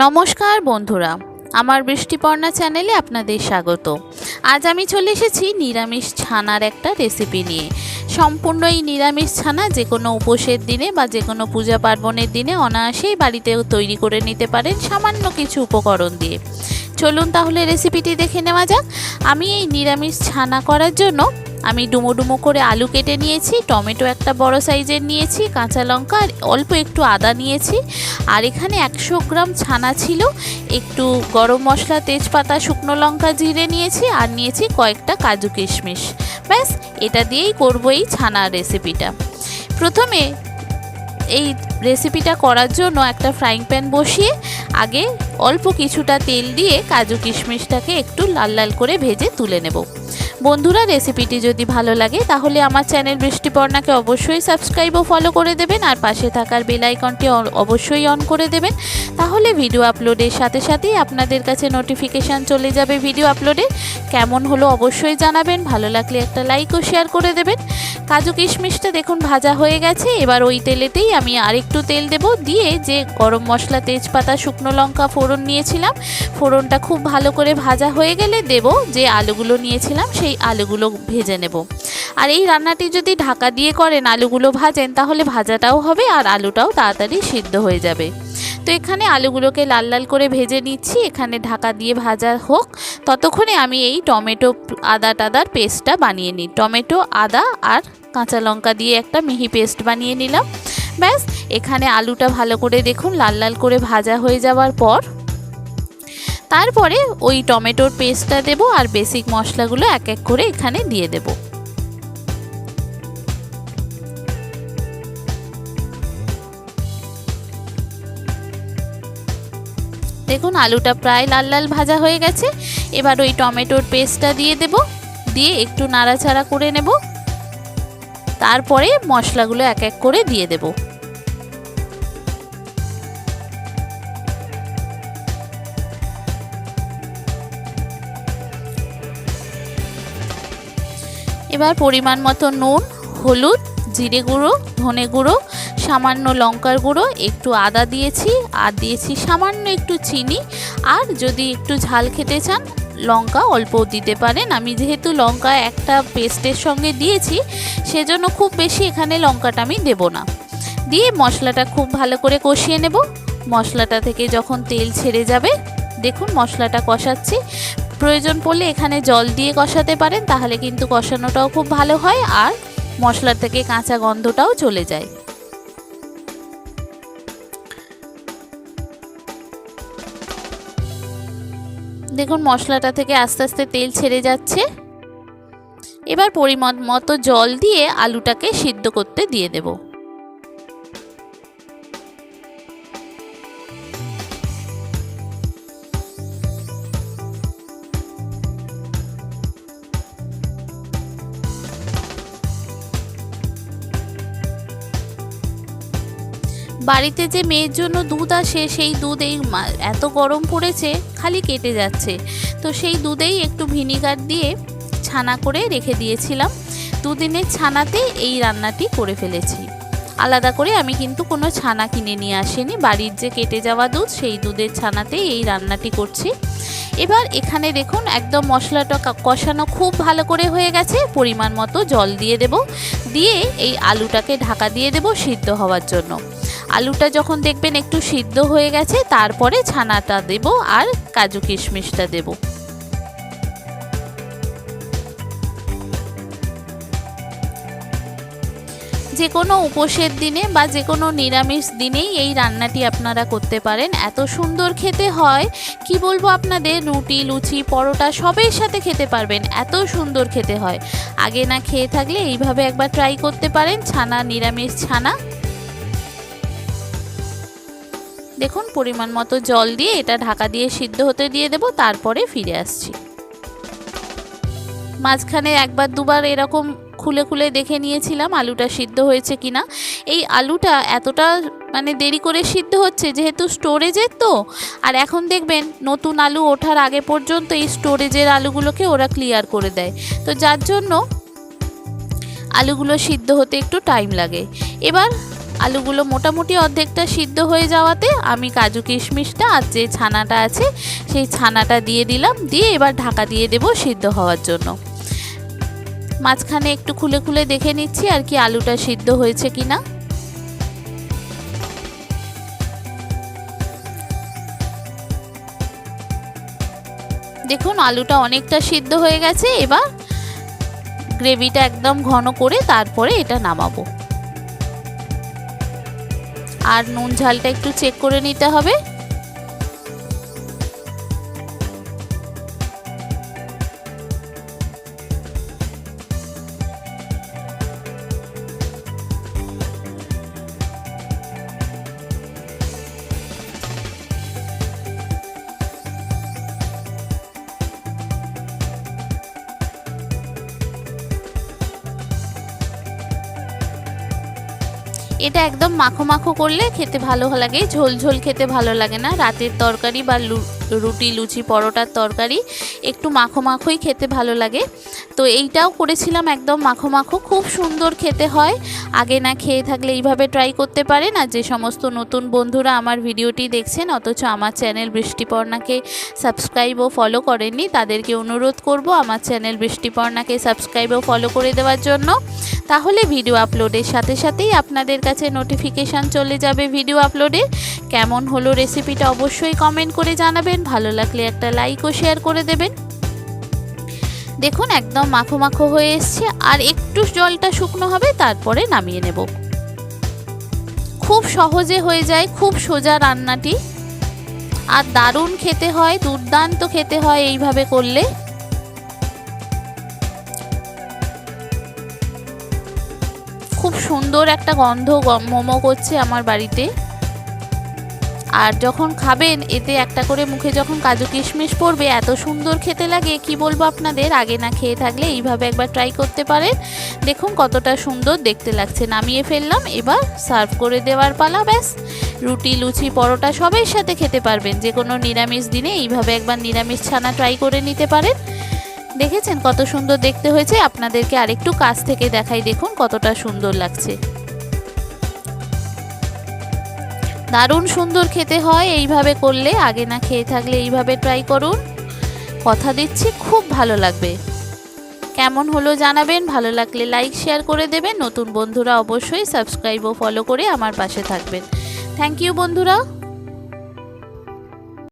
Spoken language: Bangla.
নমস্কার বন্ধুরা, আমার বৃষ্টিপর্ণা চ্যানেলে আপনাদের স্বাগত। আজ আমি চলে এসেছি নিরামিষ ছানার একটা রেসিপি নিয়ে। সম্পূর্ণ এই নিরামিষ ছানা যে কোনো উপোসের দিনে বা যে কোনো পূজা পার্বণের দিনে অনায়াসেই বাড়িতেও তৈরি করে নিতে পারেন সামান্য কিছু উপকরণ দিয়ে। চলুন তাহলে রেসিপিটি দেখে নেওয়া যাক। আমি এই নিরামিষ ছানা করার জন্য আমি ডুমো ডুমো করে আলু কেটে নিয়েছি, টমেটো একটা বড় সাইজের নিয়েছি, কাঁচা লঙ্কা আর অল্প একটু আদা নিয়েছি। আর এখানে একশো গ্রাম ছানা ছিল, একটু গরম মশলা, তেজপাতা, শুকনো লঙ্কা, জিরে নিয়েছি আর নিয়েছি কয়েকটা কাজু কিশমিশ। ব্যাস, এটা দিয়েই করব এই ছানার রেসিপিটা। প্রথমে এই রেসিপিটা করার জন্য একটা ফ্রাইং প্যান বসিয়ে আগে অল্প কিছুটা তেল দিয়ে কাজু কিশমিশটাকে একটু লাল লাল করে ভেজে তুলে নেব। বন্ধুরা, রেসিপিটি যদি ভালো লাগে, তাহলে আমার চ্যানেল বৃষ্টিপর্ণাকে অবশ্যই সাবস্ক্রাইব ও ফলো করে দেবেন, আর পাশে থাকার বেল অবশ্যই অন করে দেবেন। তাহলে ভিডিও আপলোডের সাথে সাথেই আপনাদের কাছে নোটিফিকেশান চলে যাবে ভিডিও আপলোডে। কেমন হলো অবশ্যই জানাবেন, ভালো লাগলে একটা লাইক ও শেয়ার করে দেবেন। কাজু কিশমিশটা দেখুন, ভাজা হয়ে গেছে। এবার ওই তেলেতেই আমি আরেকটু তেল দেব, দিয়ে যে গরম মশলা, তেজপাতা, শুকনো লঙ্কা ফোড়ন নিয়েছিলাম, ফোড়নটা খুব ভালো করে ভাজা হয়ে গেলে দেব যে আলুগুলো নিয়েছিলাম, সেই আলুগুলো ভেজে নেব। আর এই রান্নাটি যদি ঢাকা দিয়ে করেন আলুগুলো ভাজেন, তাহলে ভাজাটাও হবে আর আলুটাও তাড়াতাড়ি সিদ্ধ হয়ে যাবে। তো এখানে আলুগুলোকে লাল লাল করে ভেজে নিচ্ছি। এখানে ঢাকা দিয়ে ভাজা হোক, ততক্ষণে আমি এই টমেটো আদা টাদার পেস্টটা বানিয়ে নিই। টমেটো, আদা আর কাঁচা লঙ্কা দিয়ে একটা মিহি পেস্ট বানিয়ে নিলাম। ব্যাস, এখানে আলুটা ভালো করে দেখুন, লাল লাল করে ভাজা হয়ে যাওয়ার পর তারপরে ওই টমেটোর পেস্টটা দেব আর বেসিক মশলাগুলো এক এক করে এখানে দিয়ে দেব। দেখুন, আলুটা প্রায় লাল লাল ভাজা হয়ে গেছে। এবার ওই টমেটোর পেস্টটা দিয়ে দেব। দিয়ে একটু নাড়াচাড়া করে নেব। তারপরে মশলাগুলো এক এক করে দিয়ে দেবো। এবার পরিমাণ মতো নুন, হলুদ, জিরে গুঁড়ো, ধনে গুঁড়ো, সামান্য লঙ্কার গুঁড়ো, একটু আদা দিয়েছি, আর দিয়েছি সামান্য একটু চিনি। আর যদি একটু ঝাল খেতে চান, লঙ্কা অল্প দিতে পারেন। আমি যেহেতু লঙ্কা একটা পেস্টের সঙ্গে দিয়েছি, সেজন্য খুব বেশি এখানে লঙ্কাটা আমি দেব না। দিয়ে মশলাটা খুব ভালো করে কষিয়ে নেব। মশলাটা থেকে যখন তেল ছেড়ে যাবে, দেখুন মশলাটা কষাচ্ছি। প্রয়োজন পড়লে এখানে জল দিয়ে কষাতে পারেন, তাহলে কিন্তু কষানোটাও খুব ভালো হয় আর মশলা থেকে কাঁচা গন্ধটাও চলে যায়। দেখুন মশলাটা থেকে আস্তে আস্তে তেল ছেড়ে যাচ্ছে। এবার পরিমাণ মতো জল দিয়ে আলুটাকে সিদ্ধ করতে দিয়ে দেবো। বাড়িতে যে মেয়ের জন্য দুধ আসে, সেই দুধ এই এত গরম পড়েছে, খালি কেটে যাচ্ছে। তো সেই দুধেই একটু ভিনিগার দিয়ে ছানা করে রেখে দিয়েছিলাম। দুদিনের ছানাতে এই রান্নাটি করে ফেলেছি। আলাদা করে আমি কিন্তু কোনো ছানা কিনে নিয়ে আসিনি। বাড়ির যে কেটে যাওয়া দুধ, সেই দুধের ছানাতেই এই রান্নাটি করছি। এবার এখানে দেখুন, একদম মশলাটা কষানো খুব ভালো করে হয়ে গেছে। পরিমাণ মতো জল দিয়ে দেব। দিয়ে এই আলুটাকে ঢাকা দিয়ে দেব সিদ্ধ হওয়ার জন্য। আলুটা যখন দেখবেন একটু সিদ্ধ হয়ে গেছে, তারপরে ছানাটা দেব আর কাজু কিশমিশটা দেব। যে কোনো উপোসের দিনে বা যে কোনো নিরামিষ দিনেই এই রান্নাটি আপনারা করতে পারেন। এত সুন্দর খেতে হয়, কি বলব আপনাদের? রুটি, লুচি, পরোটা সবের সাথে খেতে পারবেন, এত সুন্দর খেতে হয়। আগে না খেয়ে থাকলে এইভাবে একবার ট্রাই করতে পারেন, ছানা, নিরামিষ ছানা। দেখুন, পরিমাণ মতো জল দিয়ে এটা ঢাকা দিয়ে সিদ্ধ হতে দিয়ে দেব, তারপরে ফিরে আসছি। মাঝখানে একবার দুবার এরকম খুলে খুলে দেখে নিয়েছিলাম আলুটা সিদ্ধ হয়েছে কিনা। এই আলুটা এতটা মানে দেরি করে সিদ্ধ হচ্ছে, যেহেতু স্টোরেজের তো। আর এখন দেখবেন, নতুন আলু ওঠার আগে পর্যন্ত এই স্টোরেজের আলুগুলোকে ওরা ক্লিয়ার করে দেয়। তো যার জন্য আলুগুলো সিদ্ধ হতে একটু টাইম লাগে। এবার আলুগুলো মোটামুটি অর্ধেকটা সিদ্ধ হয়ে যাওয়াতে আমি কাজু কিশমিশটা আর যে ছানাটা আছে, সেই ছানাটা দিয়ে দিলাম, দিয়ে এবার ঢাকা দিয়ে দেব সিদ্ধ হওয়ার জন্য। মাঝখানে একটু খুলে খুলে দেখে নিচ্ছি আর কি আলুটা সিদ্ধ হয়েছে কি না দেখুন, আলুটা অনেকটা সিদ্ধ হয়ে গেছে, এবার গ্রেভিটা একদম ঘন করে তারপরে এটা নামাবো। আর নুন ঝালটা একটু চেক করে নিতে হবে। এটা একদম মাখো মাখো করলে খেতে ভালো লাগে, ঝোল ঝোল খেতে ভালো লাগে না। রাতের তরকারি বা রুটি, লুচি, পরোটার তরকারি একটু মাখো মাখোই খেতে ভালো লাগে। তো এইটাও করেছিলাম একদম মাখো মাখো, খুব সুন্দর খেতে হয়। আগে না খেয়ে থাকলে এইভাবে ট্রাই করতে পারেন আর যে সমস্ত নতুন বন্ধুরা আমার ভিডিওটি দেখছেন, অথচ আমার চ্যানেল বৃষ্টিপর্ণাকে সাবস্ক্রাইব ও ফলো করেননি, তাদেরকে অনুরোধ করব আমার চ্যানেল বৃষ্টিপর্ণাকে সাবস্ক্রাইব ও ফলো করে দেওয়ার জন্য। তাহলে ভিডিও আপলোডের সাথে সাথেই আপনাদের কাছে নোটিফিকেশান চলে যাবে ভিডিও আপলোডের কেমন হলো রেসিপিটা অবশ্যই কমেন্ট করে জানাবেন, ভালো লাগলে একটা লাইক ও শেয়ার করে দেবেন। দেখুন, একদম মাখো মাখো হয়ে এসছে আর একটু জলটা শুকনো হবে, তারপরে নামিয়ে নেব। খুব সহজে হয়ে যায়, খুব সোজা রান্নাটি। আর দারুণ খেতে হয়, দুর্দান্ত খেতে হয় এইভাবে করলে। খুব সুন্দর একটা গন্ধ মোমো করছে আমার বাড়িতে। আর যখন খাবেন, এতে একটা করে মুখে যখন কাজু কিশমিশ পড়বে, এত সুন্দর খেতে লাগে, কি বলব আপনাদের? আগে না খেয়ে থাকলে এইভাবে একবার ট্রাই করতে পারেন। দেখুন কতটা সুন্দর দেখতে লাগছে। নামিয়ে ফেললাম, এবার সার্ভ করে দেওয়ার পালা, ব্যাস। রুটি, লুচি, পরোটা সবের সাথে খেতে পারবেন। যে কোনো নিরামিষ দিনে এইভাবে একবার নিরামিষ ছানা ট্রাই করে নিতে পারেন। দেখেছেন কত সুন্দর দেখতে হয়েছে? আপনাদেরকে আরেকটু কাছ থেকে দেখাই, দেখুন কতটা সুন্দর লাগছে। দারুণ সুন্দর খেতে হয়, এইভাবে করলে, আগে না খেয়ে থাকলে এইভাবে ট্রাই করুন। কথা দিচ্ছি, খুব ভালো লাগবে। কেমন হলো জানাবেন, ভালো লাগলে লাইক শেয়ার করে দেবেন। নতুন বন্ধুরা অবশ্যই সাবস্ক্রাইব ও ফলো করে আমার পাশে থাকবেন। থ্যাংক ইউ বন্ধুরা।